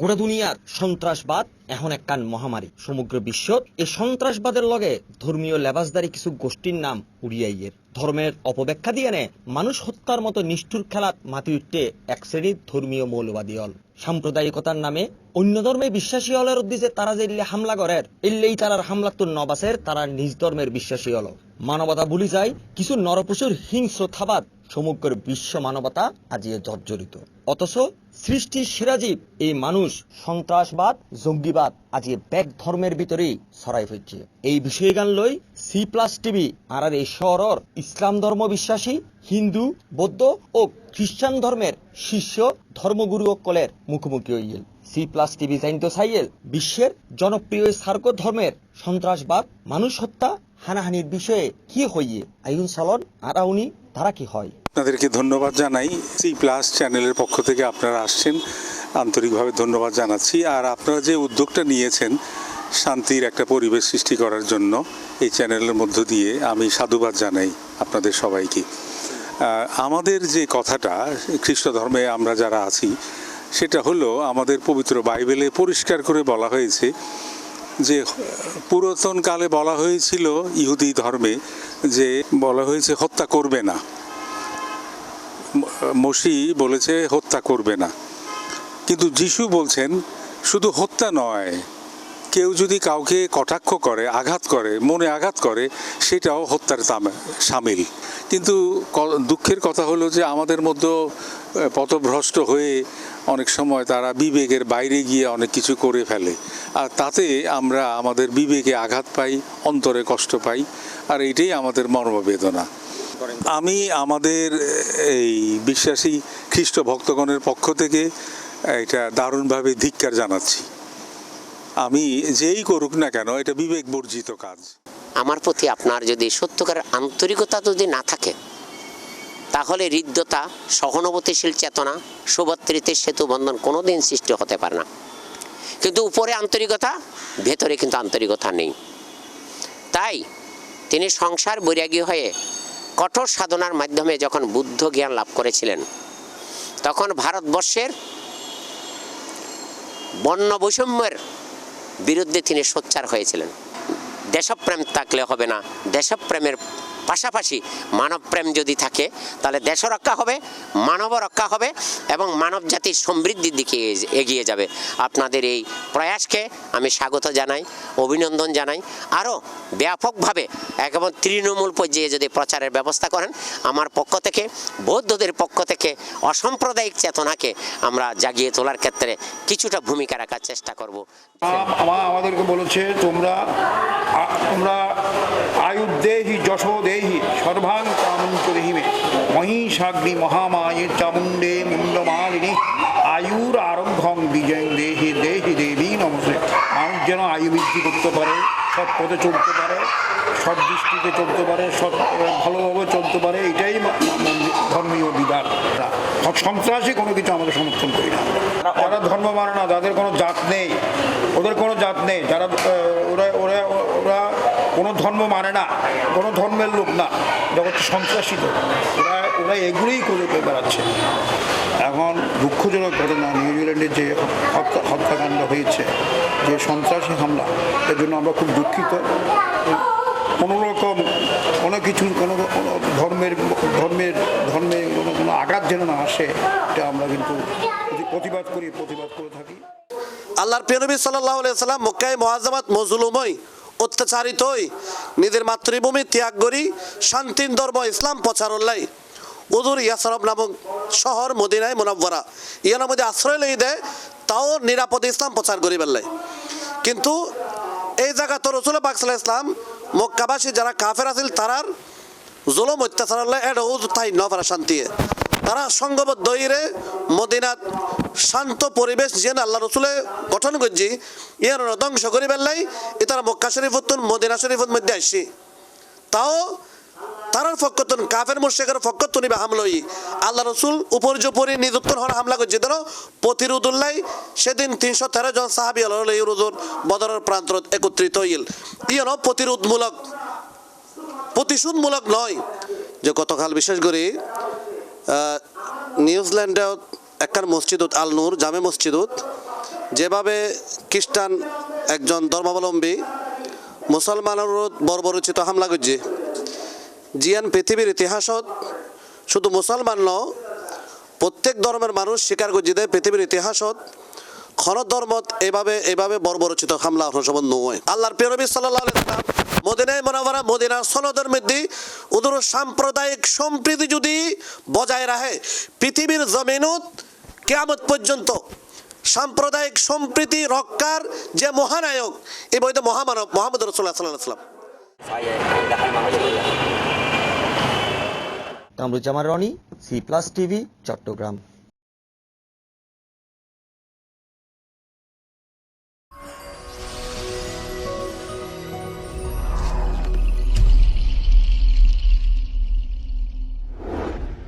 গোটা দুনিয়ার সন্ত্রাসবাদ এখন একখান মহামারী। সমগ্র বিশ্বত এই সন্ত্রাসবাদের লগে ধর্মীয় লেবাসদারি কিছু গোষ্ঠীর নাম উড়িয়াইয়ের ধর্মের অপব্যাখ্যা দিয়ে নে মানুষ হত্যার মতো নিষ্ঠুর খেলাত মাতি উঠতে এক শ্রেণির ধর্মীয় মৌলবাদী হল সাম্প্রদায়িকতার নামে অন্য ধর্মে বিশ্বাসী হলের উদ্দেশ্যে তারা যে ইল্লে হামলা করের ইল্লেই তারার হামলা তো নবাসের তারা নিজ ধর্মের বিশ্বাসী হল মানবতা ভুলি যায়, কিছু নরপশুর হিংস্র থাবাদ সমগ্র বিশ্ব মানবতা আজিয়ে জর্জরিত। অথচ সৃষ্টির সিরাজীব এই মানুষ, সন্ত্রাসবাদ, জঙ্গিবাদ আজিয়ে ব্যাগ ধর্মের ভিতরেই ছড়াই হচ্ছে এই বিষয়ে গান লই সি প্লাস টিভি আর এই শহরের ইসলাম ধর্ম বিশ্বাসী, হিন্দু, বৌদ্ধ ও খ্রিস্টান ধর্মের শীর্ষ ধর্মগুরু অকলের মুখোমুখি হইল সি প্লাস টিভি জানিত চাইয়েল বিশ্বের জনপ্রিয় সার্ক ধর্মের সন্ত্রাসবাদ, মানুষ হত্যা, হানাহানির বিষয়ে কি হইয়ে? আইন সালন, আরাউনি, তারা কি হয়? আপনাদেরকে ধন্যবাদ জানাই। সি প্লাস চ্যানেলের পক্ষ থেকে আপনারা আসছেন। আন্তরিকভাবে ধন্যবাদ জানাচ্ছি। আর আপনারা যে উদ্যোগটা নিয়েছেন, শান্তির একটা পরিবেশ সৃষ্টি করার জন্য, এই চ্যানেলের মধ্য দিয়ে আমি সাধুবাদ জানাই আপনাদের সবাইকে। আমাদের যে কথাটা খ্রিস্ট ধর্মে আমরা যারা আছি, সেটা হলো আমাদের পবিত্র বাইবেলে পরিষ্কার করে বলা হয়েছে যে, পুরাতন কালে বলা হয়েছিল ইহুদি ধর্মে যে, বলা হয়েছে, হত্যা করবে না। মসি বলেছে, হত্যা করবে না। কিন্তু যিশু বলছেন, শুধু হত্যা নয়, কেউ যদি কাউকে কটাক্ষ করে, আঘাত করে, মনে আঘাত করে, সেটাও হত্যার সামিল। কিন্তু দুঃখের কথা হলো যে আমাদের মধ্যে পথভ্রষ্ট হয়ে অনেক সময় তারা বিবেকের বাইরে গিয়ে অনেক কিছু করে ফেলে। আর তাতে আমরা আমাদের বিবেকে আঘাত পাই, অন্তরে কষ্ট পাই, আর এটাই আমাদের মর্মবেদনা। আমি আমাদের এই বিশ্বাসী খ্রিস্ট ভক্তগণের পক্ষ থেকে এটা দারুণভাবে ধিক্কার জানাচ্ছি। আমি যেই করুক না কেন, এটা বিবেক বর্জিত কাজ। আমার প্রতি আপনার যদি সত্যকার আন্তরিকতা যদি না থাকে তাহলে হৃদ্যতা, সহানুভূতিশীল চেতনা শুভত্রিতের সেতু বন্ধন কোনোদিন সৃষ্টি হতে পারে না। কিন্তু উপরে আন্তরিকতা, ভেতরে কিন্তু আন্তরিকতা নেই। তাই তিনি সংসার বৈরাগী হয়ে কঠোর সাধনার মাধ্যমে যখন বুদ্ধ জ্ঞান লাভ করেছিলেন, তখন ভারতবর্ষের বর্ণ বৈষম্যের বিরুদ্ধে তিনি সোচ্চার হয়েছিলেন। দেশপ্রেম থাকলে হবে না, দেশপ্রেমের পাশাপাশি মানবপ্রেম যদি থাকে, তাহলে দেশ রক্ষা হবে মানব রক্ষা হবে এবং মানব জাতির সমৃদ্ধির দিকে এগিয়ে- যাবে। আপনাদের এই প্রয়াসকে আমি স্বাগত জানাই, অভিনন্দন জানাই। আরও ব্যাপকভাবে একেবারে তৃণমূল পর্যায়ে যদি প্রচারের ব্যবস্থা করেন, আমার পক্ষ থেকে, বৌদ্ধদের পক্ষ থেকে অসাম্প্রদায়িক চেতনাকে আমরা জাগিয়ে তোলার ক্ষেত্রে কিছুটা ভূমিকা রাখার চেষ্টা করব। আমাদেরকে বলেছে, তোমরা তোমরা আয়ুর্দেহি যশো দেহি সর্বাং কামঞ্চ দেহিমে মহিষাগ্নি মহামায়ে চামুণ্ডে মুন্ডমালিনী আয়ুর আরম্ভং বিজয় দেহি দেহি দেবী নমস্তে। মানুষ যেন আয়ু বৃদ্ধি করতে পারে, সৎ পথে চলতে পারে, সৎ দৃষ্টিতে চলতে পারে, সৎ ভালোভাবে চলতে পারে, এটাই ধর্মীয় বিধান। সন্ত্রাসী কোনো কিছু আমাদের সমর্থন করি না। যারা ধর্ম মানে না যাদের কোনো জাত নেই। ওদের কোনো জাত নেই। যারা ওরা মানে না, কোনো ধর্মের লোক না এটা সন্ত্রাসী তো ওরা ওরা এগুলোই করে বেড়াচ্ছে। এখন দুঃখজনক ঘটনা নিউজিল্যান্ডে যে হত্যা, হত্যাকাণ্ড হয়েছে, যে সন্ত্রাসী হামলা, এর জন্য আমরা খুব দুঃখিত। কোনো রকম, কোনো কিছু, কোনো ধর্মের ধর্মের, ধর্মে কোনো কোনো আঘাত যেন না আসে, এটা আমরা কিন্তু প্রতিবাদ করি, প্রতিবাদ করে থাকি। আল্লাহর প্রিয়নবী সাল্লাহ সাল্লাম মক্কায় মহাজামাত মজলুমই অত্যাচারিতই নিজের মাতৃভূমি ত্যাগ করি শান্তিন ধর্ম ইসলাম প্রচারল্লাই উদুর ইয়াসরব নামক শহর মদিনায় মুনাব্বরা ইয়ানোর মধ্যে আশ্রয় লই দেয়, তাও নিরাপদে ইসলাম প্রচার করি বেল্লাই কিন্তু এই জায়গা তো রসুল পাকসাল্লাহ ইসলাম মক্কাবাসী যারা কাফের আছিল, তারার জুলম অত্যাচার এটা তাই নফারা শান্তি তারা সঙ্গবদ্ধ হইরে মদিনাত শান্ত পরিবেশ যেন আল্লাহ রসুলে গঠন করছি ইয়ার ধ্বংস করি বেললাই, এ তারা মক্কা শরীফতুন মদিনা শরীফত মধ্যে আসছি। তাও তারার ফকতুন কাফের মুর্শেকের ফকতুন ইবা হামলই আল্লাহ রসুল উপর জুপরি নিযুক্তন হওয়ার হামলা করছে। ধরো প্রতিরোধুল্লাই সেদিন তিনশো তেরো জন সাহাবি আল্লাহ রুজুর বদরের প্রান্ত একত্রিত হইল। ইয়েন প্রতিরোধমূলক, প্রতিশোধমূলক নয়। যে গতকাল বিশেষ করে নিউজিল্যান্ডে একখান মসজিদত আল নূর জামে মসজিদত যেভাবে খ্রিস্টান একজন ধর্মাবলম্বী মুসলমানের বর্বরচিত হামলা করছে। জিয়ান পৃথিবীর ইতিহাসত শুধু মুসলমান ন প্রত্যেক ধর্মের মানুষ স্বীকার করছে পৃথিবীর ইতিহাসত খন ধর্মত এভাবে এভাবে বর্বরচিত হামলা হসবন নয়। আল্লাহর আলাইহি সাল্লাম মদিনায় মনোবরা মদিনার সনদের মধ্যে ওদের সাম্প্রদায়িক সম্প্রীতি যদি বজায় রাখে, পৃথিবীর জমিনত কেয়ামত পর্যন্ত সাম্প্রদায়িক সম্প্রীতি রক্ষার যে মহানায়ক এই বইতে মহামানব মোহাম্মদ রসুল্লাহ সাল্লাহ Kamruzzaman Roni C plus TV Chattogram.